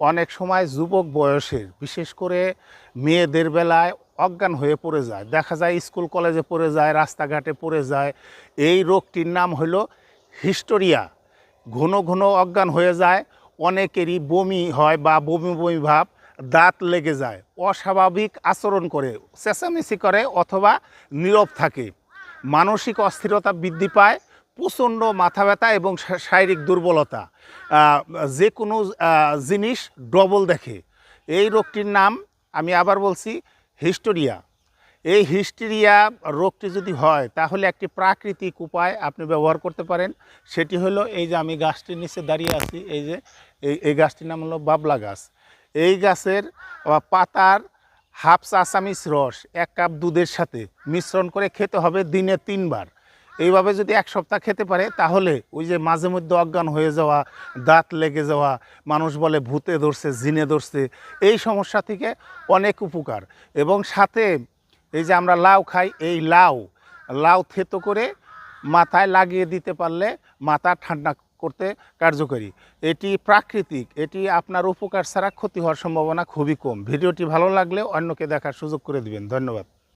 অনেক সময় যুবক বয়সের, বিশেষ করে মেয়েদের বেলায় অজ্ঞান হয়ে পড়ে যায়। দেখা যায় স্কুল কলেজে পড়ে যায়, রাস্তাঘাটে পড়ে যায়। এই রোগটির নাম হলো হিস্টোরিয়া। ঘন ঘন অজ্ঞান হয়ে যায়, অনেকেরই বমি হয় বা বমি বমি ভাব, দাঁত লেগে যায়, অস্বাভাবিক আচরণ করে, চেঁচামেচি করে অথবা নীরব থাকে। মানসিক অস্থিরতা বৃদ্ধি পায় প্রচণ্ড মাথা ব্যথা এবং শারীরিক দুর্বলতা। যে কোনো জিনিস ডবল দেখে। এই রোগটির নাম আমি আবার বলছি, হিস্টোরিয়া। এই হিস্টেরিয়া রোগটি যদি হয়, তাহলে একটি প্রাকৃতিক উপায় আপনি ব্যবহার করতে পারেন। সেটি হলো এই যে আমি গাছটির নিচে দাঁড়িয়ে আছি, এই যে, এই গাছটির নাম হলো বাবলা গাছ। এই গাছের পাতার হাফ চা চামিচ রস এক কাপ দুধের সাথে মিশ্রণ করে খেতে হবে দিনে তিনবার। এইভাবে যদি এক সপ্তাহ খেতে পারে, তাহলে ওই যে মাঝে মধ্যে অজ্ঞান হয়ে যাওয়া, দাঁত লেগে যাওয়া, মানুষ বলে ভূতে ধরছে, জিনে ধরছে, এই সমস্যা থেকে অনেক উপকার। এবং সাথে এই যে আমরা লাউ খাই, এই লাউ লাউ থেতো করে মাথায় লাগিয়ে দিতে পারলে মাথা ঠান্ডা করতে কার্যকরী। এটি প্রাকৃতিক, এটি আপনার উপকার ছাড়া ক্ষতি হওয়ার সম্ভাবনা খুবই কম। ভিডিওটি ভালো লাগলে অন্যকে দেখার সুযোগ করে দিবেন। ধন্যবাদ।